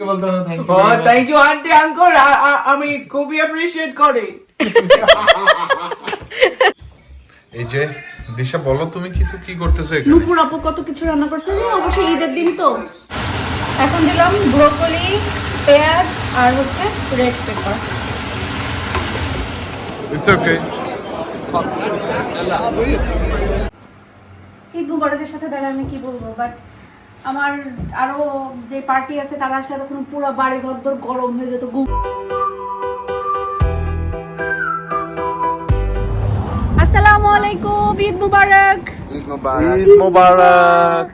Thank you aunty uncle আমি খুবই appreciate করি। এই যে দিশা বলো তুমি কিছু কি করতেছো এখানে? নুপুর আপু কত কিছু রান্না করছে অবশ্যই ঈদের দিন তো। এখন দিলাম ব্রোকলি পেঁয়াজ আর হচ্ছে red pepper. It's okay Eid মুবারকের সাথে দাঁড়ায় আমি কি বলব? বাট আমার আরও যে পার্টি আছে তারা আসলে তখন পুরো বাড়ি ঘর গরম হয়ে যেত গুম আসসালামু আলাইকুম ঈদ মুবারক। ঈদ মোবারক।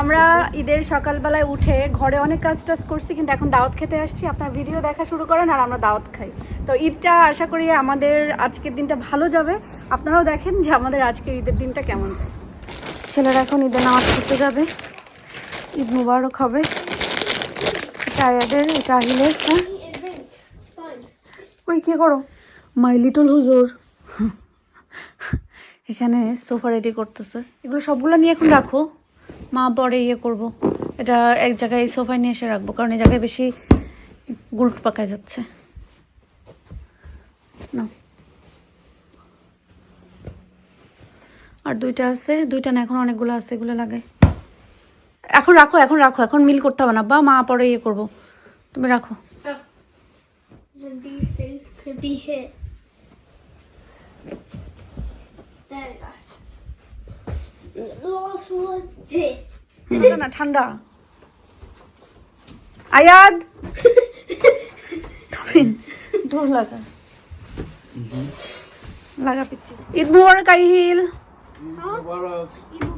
আমরা ঈদের সকালবেলায় উঠে ঘরে অনেক কাজ টাজ করছি কিন্তু এখন দাওয়াত খেতে আসছি। আপনার ভিডিও দেখা শুরু করেন আর আমরা দাওয়াত খাই। তো ঈদটা আশা করি আমাদের আজকের দিনটা ভালো যাবে। আপনারাও দেখেন যে আমাদের আজকের ঈদের দিনটা কেমন যায়। ছেলেরা এখন ঈদের নামাজ পড়তে যাবে। ঈদ মুবারক হবে। এটা এটা আহিলের হ্যাঁ? ওই কি করো? মাই লিটল হুজুর। এখানে সোফা রেডি করতেছে। এগুলো সবগুলো নিয়ে এখন রাখো। মা পরে ইয়ে করব। এটা এক জায়গায় এই সোফায় নিয়ে এসে রাখব কারণ এই জায়গায় বেশি গুলট পাকায় যাচ্ছে। না আর দুইটা আছে দুইটা না এখন অনেকগুলো আছে এগুলো লাগাই এখন রাখো এখন রাখো এখন মিল করতে হবে না। বা মা পরে ইয়ে করব। তুমি রাখো। না ঠান্ডা। আয়াদ! ঢোল লাগা। mm-hmm।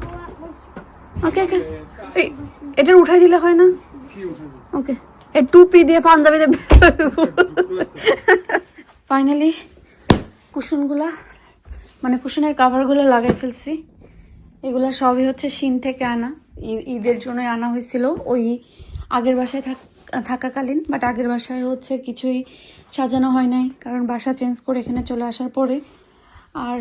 ওকে ওকে এই, এটা উঠাই দিলে হয় না? ওকে এই টুপি দিয়ে পাঞ্জাবি দিয়ে ফাইনালি কুশনগুলা মানে কুশনের কাভারগুলো লাগাই ফেলছি। এগুলা সবই হচ্ছে শিন থেকে আনা। ঈদের জন্য আনা হয়েছিল। ওই আগের বাসায় থাক- থাকাকালীন বাট আগের বাসায় হচ্ছে কিছুই সাজানো হয় নাই। কারণ বাসা চেঞ্জ করে এখানে চলে আসার পরে। আর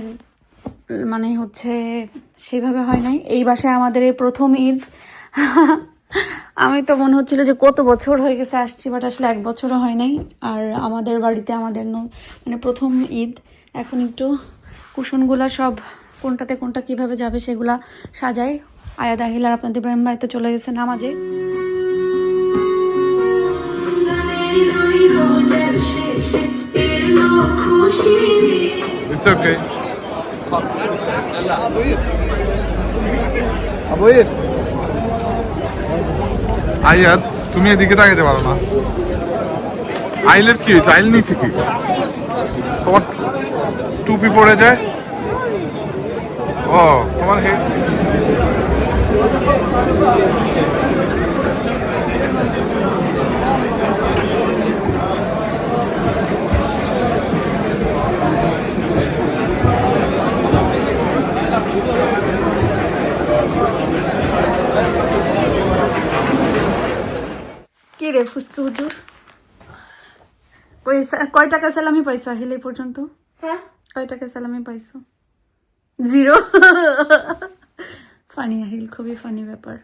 মানে হচ্ছে সেইভাবে হয় নাই। এই বাসায় আমাদের এই প্রথম ঈদ। আমি তো মনে হচ্ছিল যে কত বছর হয়ে গেছে আসছি বাট আসলে এক বছরও হয় নাই। আর আমাদের বাড়িতে আমাদের ন- মানে প্রথম ঈদ। এখন একটু কুশনগুলা সব কোনটাতে কোনটা কীভাবে যাবে সেগুলা সাজাই। আয়াদ আহিল আর আপনাদের ইব্রাহিম বাড়িতে চলে গেছে নামাজে। ইটস ওকে আয়াত তুমি এদিকে তাকাতে পারো না। আইলের কি হয়েছে? আইল নিচে কি? তোমার টুপি পড়ে যায় ও, তোমার হে কি রে ফুসকে হুজুর? ওই সা- কয় টাকা সালামি পাইছো আহিল এই পর্যন্ত? Huh? কয় টাকা সালামি পাইছো? জিরো। ফানি আহিল খুবই ফানি ব্যাপার।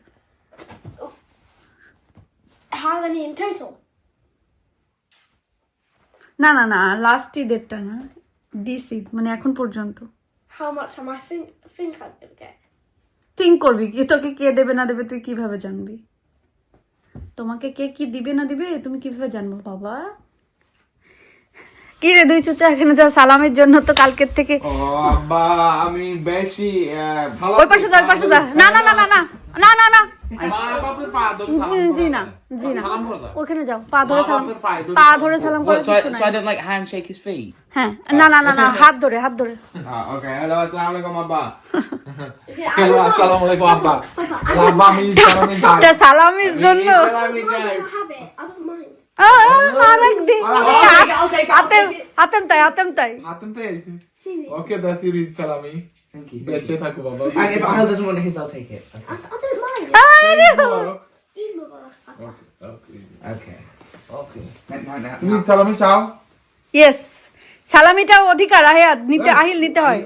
How many in total? না না না লাস্ট ঈদেরটা না। দিস ঈদ মানে এখন পর্যন্ত। How much am I think think I'm gonna get? Think করবি কি তোকে কে দেবে না দেবে তুই কীভাবে জানবি? তোমাকে কে কি দিবে না দিবে তুমি কীভাবে জানব বাবা? কি রে দুই চুচা এখানে যা সালামের জন্য তো কালকের থেকে। আমি বেশি ওই পাশে যা ওই পাশে যা। না না না। না না না না না মা বাপের পা ধরে সালাম জি, না। জি না। ওখানে যাও পা ধরে সালাম পা ধরে সালাম করে কিছু হ্যাঁ না না না না হাত ধরে হাত ধরে। ah, ওকে হ্যালো আসসালামু আলাইকুম আব্বা। হ্যালো আসসালামু আলাইকুম আব্বা। আব্বা আমি সালামি দাই এটা সালামির জন্য। সালামি দাই আরেক দিন। আতেম আতেম তাই আতেম তাই। আতেম তাই ওকে দ্য সিরিজ সালামি। থ্যাংক ইউ বেঁচে থাকো বাবা। আর if all doesn't want his I take it আতে মাই আরে ওকে ওকে ওকে না না না তুমি সালামি চাও? ইয়েস সালামিটাও অধিকার আহে নিতে আহিল নিতে হয়।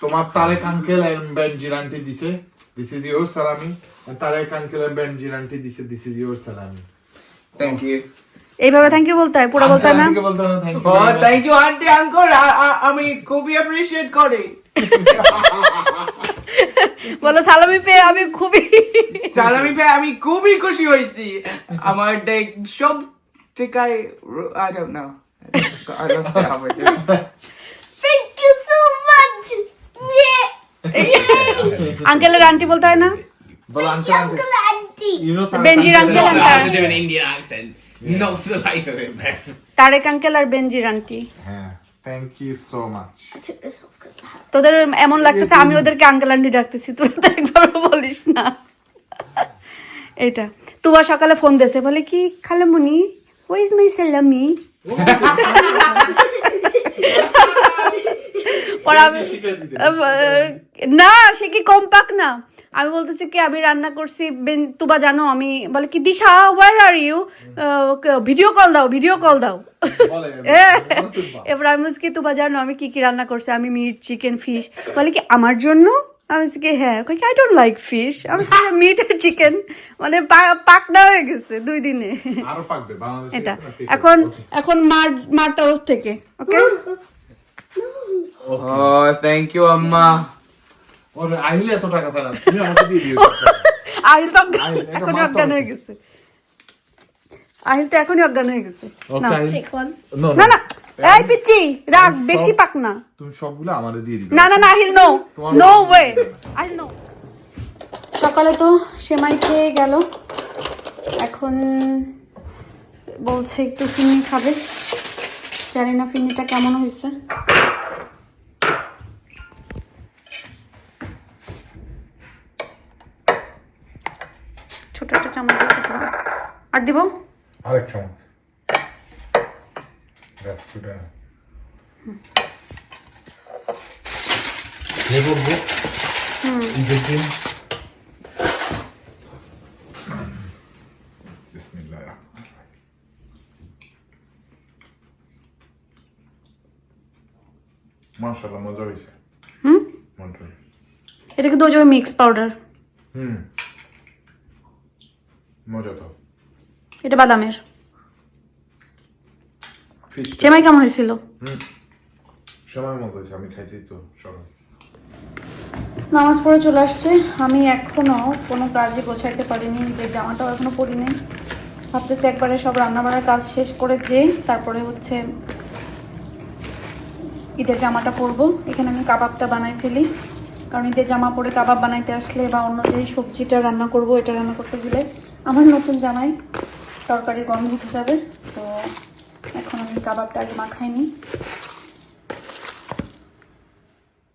তোমার তারেক আঙ্কেল বেঞ্জির আন্টি দিছে। This is your salami. Tarek uncle Benazir auntie দিছে this is salami. Thank you. এইভাবে থ্যাংক ইউ বলতে হয় পুরো বলতে হয় না না thank you auntie thank you, auntie, uncle. I, I, I mean, খুবই appreciate করে। বলো সালামি পেয়ে আমি খুবই সালামি পেয়ে আমি খুবই খুশি হয়েছি আমার দেখ সব ঠিকায় I don't know. I lost it halfway through. Thank you so much. Yeah. আঙ্কেলের আন্টি বলতে হয় না বলো uncle auntie Uncle Auntie. You know Benazir uncle and I have to an Indian accent. Not for the life of it, man. Tarek uncle R Benazir auntie হ্যাঁ thank you so much I took this off because I তোদের এমন লাগতেছে আমি ওদেরকে uncle aunty ডাকতেছি তুই তো একবারও বলিস না। এটা। তুবা সকালে ফোন দিয়েছে বলে কি খালামুনি ওই ইজ মাই সালামি পরে আমি- না সে কি কম পাক না। আমি বলতেছি কি আমি রান্না করছি বেন- তুবা জানো আমি বলে কি Disha where are you video call দাও ভিডিও কল দাও। বলে এবার আমি কি তুবা জানো আমি কি কি রান্না করছি আমি মিট চিকেন ফিশ বলে কি আমার জন্য? আমি বলছি কি হ্যাঁ। কই আই ডোন্ট লাইক ফিশ আমি মিট আর চিকেন মানে পা- পাকনা হয়ে গেছে দুই দিনে। আরও পাকবে এটা। এখন এখন মার মার তরফ থেকে ওকে Oh, thank you, Amma. ওর আহিলে এত টাকা তুমি আমাকে দিয়ে দিও আহিল তো এখনই অজ্ঞান হয়ে গেছে। আহিল তো এখনই অজ্ঞান হয়ে গেছে। না. নো। এই পিচ্ছি রাগ বেশি পাক না। তুমি সবগুলো আমারে দিয়ে দিবে। না না না Ahil no no way Ahil no সকালে তো সেমাই খেয়ে গেল। এখন বলছে একটু ফিনি খাবে। জানি না ফিনিটা কেমন হয়েছে। চামচ দিয়ে আর দিব? আরেক চামচ। কে। মাশাআল্লাহ মজা হয়েছে হুম? এটা কিন্তু ওই যে মিক্স পাউডার? হুম মজা তো এটা বাদামের। সেমাই কেমন হয়েছিল? সময় মতো আমি খাইছি তো নামাজ পড়ে চলে আসছে। আমি এখনও কোনো কাজে গোছাইতে পারিনি নিজের জামাটাও এখনও পরিনি ভাবতেছি একবারে সব রান্নাবান্নার কাজ শেষ করে যে তারপরে হচ্ছে ঈদের জামাটা পরবো। এখানে আমি কাবাবটা বানাই ফেলি। কারণ ঈদের জামা পরে কাবাব বানাইতে আসলে বা অন্য যে সবজিটা রান্না করব এটা রান্না করতে গেলে আমার নতুন জামাই তরকারির গন্ধ উঠে যাবে, তো এখন আমি কাবাবটা আগে মাখাই মাখাইনি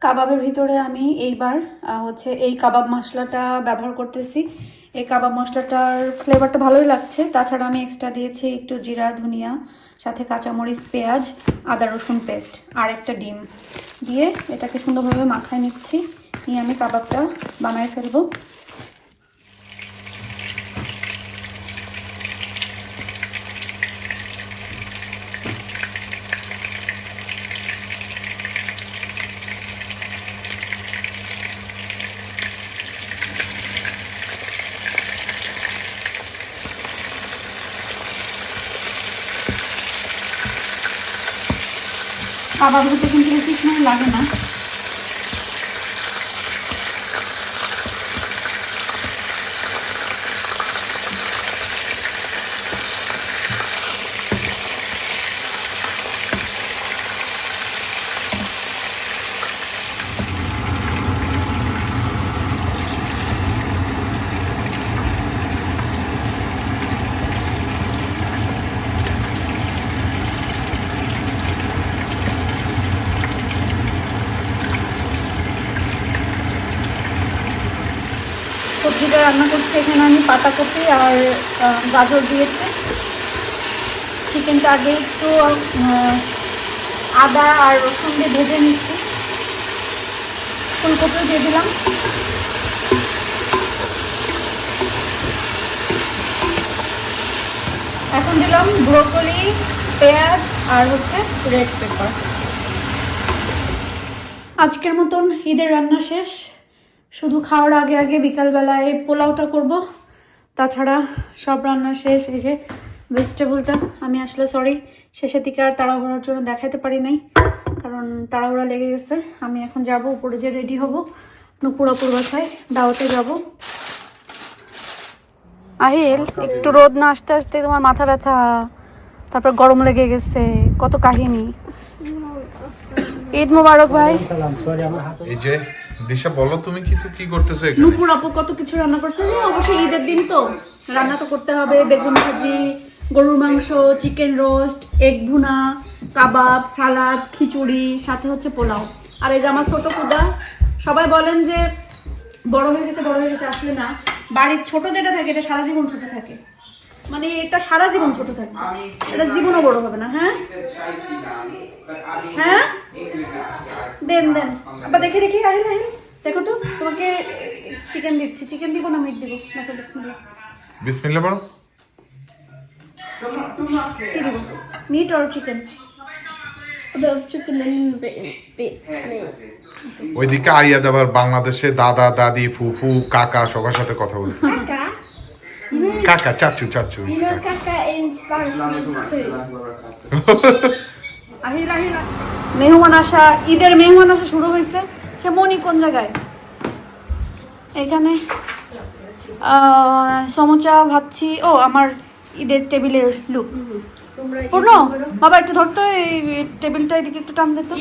কাবাবের ভিতরে আমি এইবার হচ্ছে এই কাবাব মশলাটা ব্যবহার করতেছি। এই কাবাব মশলাটার ফ্লেভারটা ভালোই লাগছে। তাছাড়া আমি এক্সট্রা দিয়েছি একটু জিরা, ধনিয়া, সাথে কাঁচামরিচ, পেঁয়াজ, আদা, রসুন পেস্ট আর একটা ডিম। দিয়ে এটাকে সুন্দরভাবে মাখায় নিচ্ছি। নিয়ে আমি কাবাবটা বানায় ফেলব। কাবাব হতে কিন্তু বেশি সময় লাগে না। সবজিটা রান্না করছি এখানে আমি পাতাকপি আর গাজর দিয়েছি। চিকেনটা আগে একটু আদা আর রসুন দিয়ে ভেজে নিচ্ছি। ফুলকপিও দিয়ে দিলাম। এখন দিলাম ব্রোকলি, পেঁয়াজ আর হচ্ছে রেড পেপার। আজকের মতন ঈদের রান্না শেষ। শুধু খাওয়ার আগে আগে বিকালবেলায় পোলাওটা করব। তাছাড়া সব রান্না শেষ। এই যে ভেজিটেবলটা আমি আসলে সরি শেষের দিকে আর তাড়াহুড়োর জন্য দেখাতে পারি নাই কারণ তাড়াহুড়া লেগে গেছে। আমি এখন যাব উপরে যে রেডি হব নুপুরাপুর বাসায় দাওয়াতে যাব। আহিল একটু রোদ না আসতে আসতে তোমার মাথা ব্যথা তারপর গরম লেগে গেছে কত কাহিনী। ঈদ মোবারক ভাই। এই যে দিশা, বলো তুমি কিছু কি করতেছো এখানে? নুপুর আপু কত কিছু রান্না করছে? অবশ্যই ঈদের দিন তো। রান্না তো করতে হবে, বেগুন ভাজি, গরুর মাংস চিকেন রোস্ট এগ ভুনা, কাবাব, সালাদ, খিচুড়ি, সাথে হচ্ছে পোলাও। আর এই যে আমার ছোট কুদা সবাই বলেন যে বড় হয়ে গেছে, বড় হয়ে গেছে, আসলে না। বাড়ির ছোট যেটা থাকে, এটা সারা জীবন ছোট থাকে। মানে এটা সারা জীবন ছোট থাকে এটা জীবনও বড় হবে না হ্যাঁ? হ্যাঁ? দেন দেন। আবার দেখে দেখি আহিল আহিল দেখো তো তোমাকে চিকেন দিচ্ছি। চিকেন দিব না মিট দিব? দেখো বিসমিল্লাহ? বিসমিল্লাহ বলো। মিট আর চিকেন. ওইদিকে আইয়া দেবার বাংলাদেশে দাদা দাদি ফুফু কাকা সবার সাথে কথা বলতে কাকা? চাচু চাচু। You মেহমান আসা ঈদের মেহমান আসা শুরু হয়েছে। সে মনি কোন জায়গায়? এখানে। সমোচা ভাবছি ও আমার ঈদের টেবিলের লুক পূর্ণ? বাবা একটু ধরতো এই টেবিলটা এদিকে একটু টান দিত না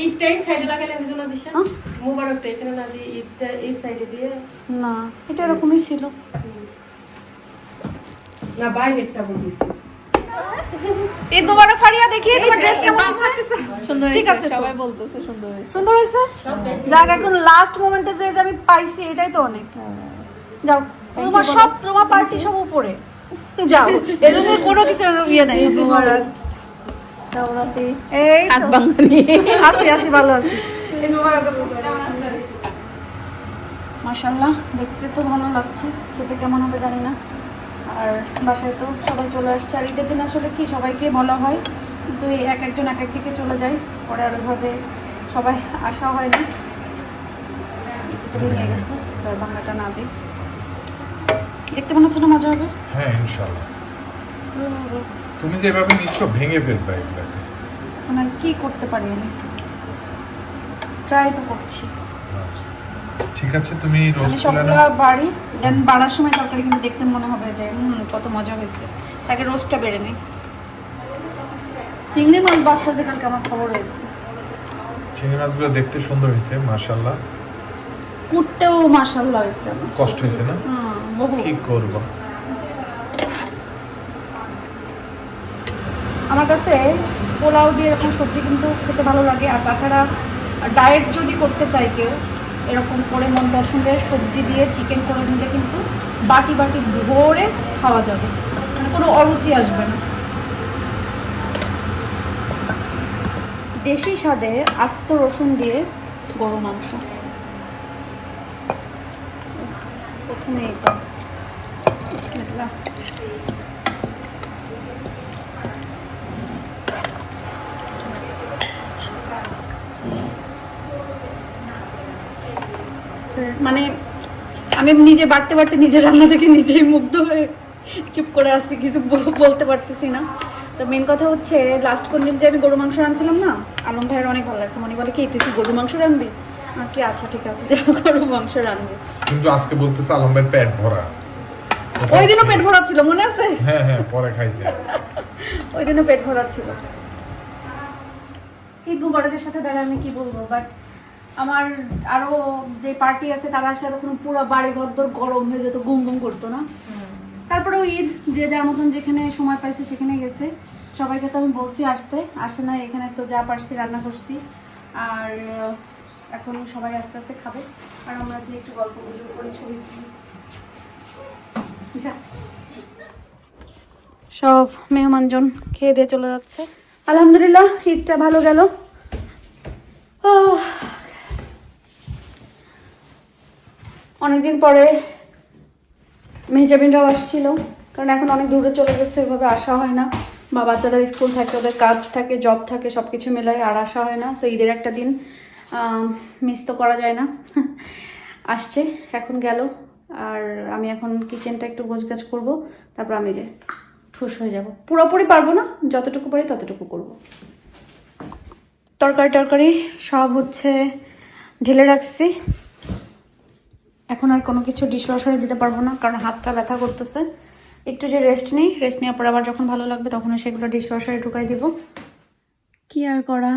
হ্যাঁ? না এটা এরকমই ছিল। না বাইরেরটা বলিস ঈদ মোবারক ফারিয়া দেখি তোমার ড্রেস কেমন হয়েছে? সুন্দর ঠিক আছে সবাই বলতেছে সুন্দর হয়েছে। সুন্দর হয়েছে? যাক এখন লাস্ট মোমেন্টে যে আমি পাইছি এটাই তো অনেক। যাও তোমার সব তোমার পার্টি সব উপরে। যাও এজন্য কোনো কিছু ইয়ে নাই। মোবারক। এই হাত বাঙালি আছি আছি ভালো আছি। মাশাল্লাহ দেখতে তো ভালো লাগছে। খেতে কেমন হবে জানি না। আর বাসায় তো সবাই চলে আসছে। আর ঈদের দিন আসলে কি সবাইকে বলা হয় কিন্তু এই এক একজন এক এক দিকে চলে যায়। পরে আর ওইভাবে সবাই আসা হয় না। একটু ভেঙে গেছে স্যার বাংলাটা না দিই। দেখতে মনে হচ্ছে না মজা হবে? হ্যাঁ ইনশাল্লাহ তুমি যেভাবে নিচ্ছ ভেঙে ফেলবে এগুলাকে এখন আর কি করতে পারি আমি? ট্রাই তো করছি। আচ্ছা। ঠিক আছে তুমি নাও বাড়ি দেন বাড়ার সময় তরকারি কিন্তু দেখতে মনে হবে যে কত মজা হয়েছে। তাকে রোস্টটা বেড়ে নেই। চিংড়ি মাছ বাঁচতেছে কালকে আমার খবর হয়ে গেছে। চিংড়ি মাছগুলো দেখতে সুন্দর হয়েছে মাশাল্লাহ কুটতেও মাসাল্লাহ হয়েছে। কষ্ট হয়েছে না? কি করব? আমার কাছে পোলাও দিয়ে এরকম সবজি কিন্তু খেতে ভালো লাগে আর তাছাড়া ডায়েট যদি করতে চাই কেউ এরকম করে মন পছন্দের সবজি দিয়ে চিকেন করে নিলে কিন্তু বাটি বাটি ভরে খাওয়া যাবে। মানে কোনো অরুচি আসবে না। দেশি স্বাদে আস্ত রসুন দিয়ে গরু মাংস। প্রথমে বিসমিল্লাহ মানে আমি নিজে বাড়তে বাড়তে নিজের রান্না থেকে নিজেই মুগ্ধ হয়ে চুপ করে আসছি কিছু বলতে পারতেছি না। তো মেন কথা হচ্ছে লাস্ট কোন দিন যে আমি গরু মাংস রাঁধছিলাম না আলম ভাইয়ের অনেক ভালো লাগছে। মনে বলে কি তুই কি গরু মাংস রানবি আসলে আচ্ছা ঠিক আছে গরু মাংস রানবো কিন্তু আজকে বলতেছে আলমের পেট ভরা। ওই দিনও পেট ভরা ছিল মনে আছে? হ্যাঁ হ্যাঁ পরে খাইছে। ওই দিনও পেট ভরা ছিল। ঈদ মুবারকের সাথে দাঁড়া আমি কি বলব? বাট আমার আরও যে পার্টি আছে তারা আসলে তখন পুরো বাড়ি ঘরদোর গরম হয়ে যেত গুম গুম করতো না। তারপরেও ঈদ যে যার মতন যেখানে সময় পাইছে সেখানে গেছে। সবাইকে তো আমি বলছি আসতে আসে না এখানে তো যা পারছি রান্না করছি। আর এখন সবাই আস্তে আস্তে খাবে। আর আমরা যে একটু গল্প গুজব করে ছবি সব মেহমানজন খেয়ে দিয়ে চলে যাচ্ছে। আলহামদুলিল্লাহ ঈদটা ভালো গেল। অনেকদিন পরে মেজাবিনরাও আসছিল, কারণ এখন অনেক দূরে চলে গেছে, এভাবে আসা হয় না। বা বাচ্চাদের স্কুল থাকে, ওদের কাজ থাকে জব থাকে সব কিছু মেলায় আর আসা হয় না। সো ঈদের একটা দিন মিস তো করা যায় না। আসছে, এখন গেল। আর আমি এখন কিচেনটা একটু গোছগাছ করব, তারপর আমি যে ঠুস হয়ে যাব। পুরোপুরি পারব না, যতটুকু পারি ততটুকু করব। তরকারি টরকারি সব হচ্ছে ঢেলে রাখছি। এখন আর কোনো কিছু ডিশওয়াশারে দিতে পারব না, কারণ হাতটা ব্যথা করতেছে। একটু যে রেস্ট নিই রেস্ট নেওয়ার পর আবার যখন ভালো লাগবে তখন সেগুলো ডিশওয়াশারে ঢুকাই দিব। কি আর করা?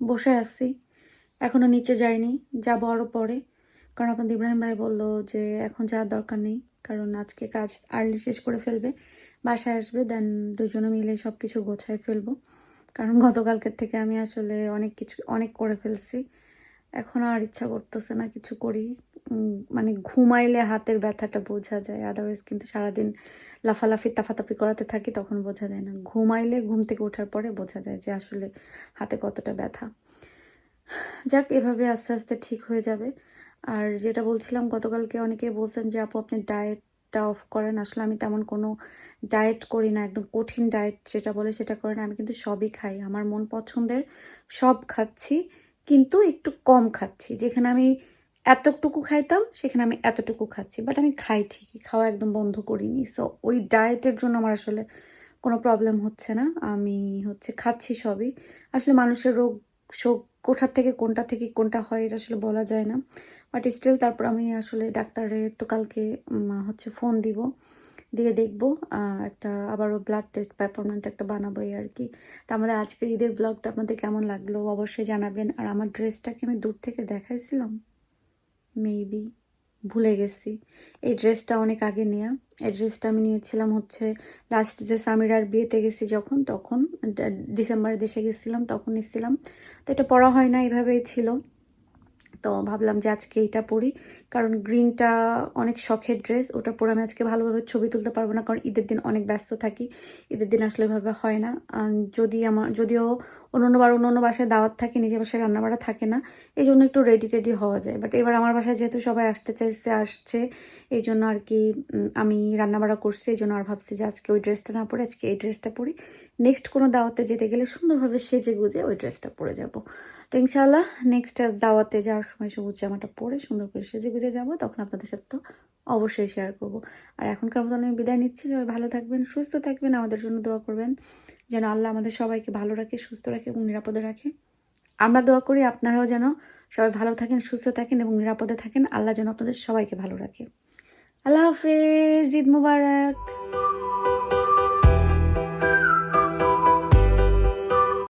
বসে আছি। এখনও নিচে যাইনি, যাব আরও পরে। কারণ আপনাদের ইব্রাহিম ভাই বলল যে এখন যাওয়ার দরকার নেই, কারণ আজকে কাজ আর্লি শেষ করে ফেলবে। বাসায় আসবে দেন দুজনে মিলে সব কিছু গোছায় ফেলব। কারণ গতকালকের থেকে আমি আসলে অনেক কিছু, অনেক করে ফেলছি। এখন আর ইচ্ছা করতেছে না কিছু করি। মানে ঘুমাইলে হাতের ব্যথাটা বোঝা যায়। আদারওয়াইজ কিন্তু সারাদিন লাফালাফি, তাফাতাফি করাতে থাকি তখন বোঝা যায় না। ঘুমাইলে ঘুম থেকে ওঠার পরে বোঝা যায় যে আসলে হাতে কতটা ব্যথা। যাক, এভাবে আস্তে আস্তে ঠিক হয়ে যাবে। আর যেটা বলছিলাম, গতকালকে অনেকে বলছেন যে, আপু, আপনি ডায়েটটা অফ করেন। আসলে আমি তেমন কোনো ডায়েট করি না, একদম কঠিন ডায়েট যেটা বলে সেটা করি না আমি কিন্তু সবই খাই। আমার মন পছন্দের সব খাচ্ছি, কিন্তু একটু কম খাচ্ছি। যেখানে আমি এতটুকু খাইতাম, সেখানে আমি এতটুকু খাচ্ছি। বাট আমি খাই ঠিকই, খাওয়া একদম বন্ধ করিনি। সো ওই ডায়েটের জন্য আমার আসলে কোনো প্রবলেম হচ্ছে না। আমি হচ্ছে খাচ্ছি সবই। আসলে মানুষের রোগ শোক কোথার থেকে, কোনটা থেকে, কোনটা হয় এটা আসলে বলা যায় না। বাট স্টিল তারপর আমি আসলে ডাক্তারের তো কালকে হচ্ছে ফোন দিব। দিয়ে দেখব একটা আবারও ব্লাড টেস্ট পারফরমেন্ট একটা বানাবো এই আর কি। তা আমাদের আজকের ঈদের ব্লগটা আপনাদের কেমন লাগল অবশ্যই জানাবেন। আর আমার ড্রেসটাকে আমি দূর থেকে দেখাইছিলাম। মেবি ভুলে গেছি। এই ড্রেসটা অনেক আগে নেয়া। এই ড্রেসটা আমি নিয়েছিলাম হচ্ছে লাস্ট যে সামিরার বিয়েতে গেছি যখন, তখন ডিসেম্বরের ডিসেম্বরে দেশে গেছিলাম, তখন নিয়েছিলাম তো এটা পরা হয় না, এভাবেই ছিল। তো ভাবলাম যে আজকে এটা পরি। কারণ গ্রিনটা অনেক শখের ড্রেস, ওটা পরে আমি আজকে ভালোভাবে ছবি তুলতে পারব না, কারণ ঈদের দিন অনেক ব্যস্ত থাকি, ঈদের দিন আসলে এভাবে হয় না। যদি আমার, যদিও অন্য অন্য বার অন্য অন্য বাসায় দাওয়াত থাকে, নিজের বাসায় রান্নাবাড়া থাকে না এই জন্য একটু রেডি টেডি হওয়া যায়। বাট এবার আমার বাসায় যেহেতু সবাই আসতে চাইছে, আসছে এই জন্য আর কি আমি রান্নাবাড়া করছি এই জন্য আর ভাবছি যে আজকে ওই ড্রেসটা না পরে, আজকে এই ড্রেসটা পরি। নেক্সট কোনো দাওয়াতে যেতে গেলে সুন্দরভাবে সেজে গুজে ওই ড্রেসটা পরে যাব। তো ইনশাল্লাহ নেক্সট দাওয়াতে যাওয়ার সময় সবুজ জামাটা পরে সুন্দর করে সেজে গুজে যাব, তখন আপনাদের সাথে তো অবশ্যই শেয়ার করব। আর এখনকার মতো আমি বিদায় নিচ্ছি, সবাই ভালো থাকবেন, সুস্থ থাকবেন, আমাদের জন্য দোয়া করবেন, যেন আল্লাহ আমাদের সবাইকে ভালো রাখে, সুস্থ রাখে এবং নিরাপদে রাখে। আমরা দোয়া করি আপনারাও যেন সবাই ভালো থাকেন, সুস্থ থাকেন এবং নিরাপদে থাকেন, আল্লাহ যেন আপনাদের সবাইকে ভালো রাখে। আল্লাহ হাফেজ, ঈদ মুবারক।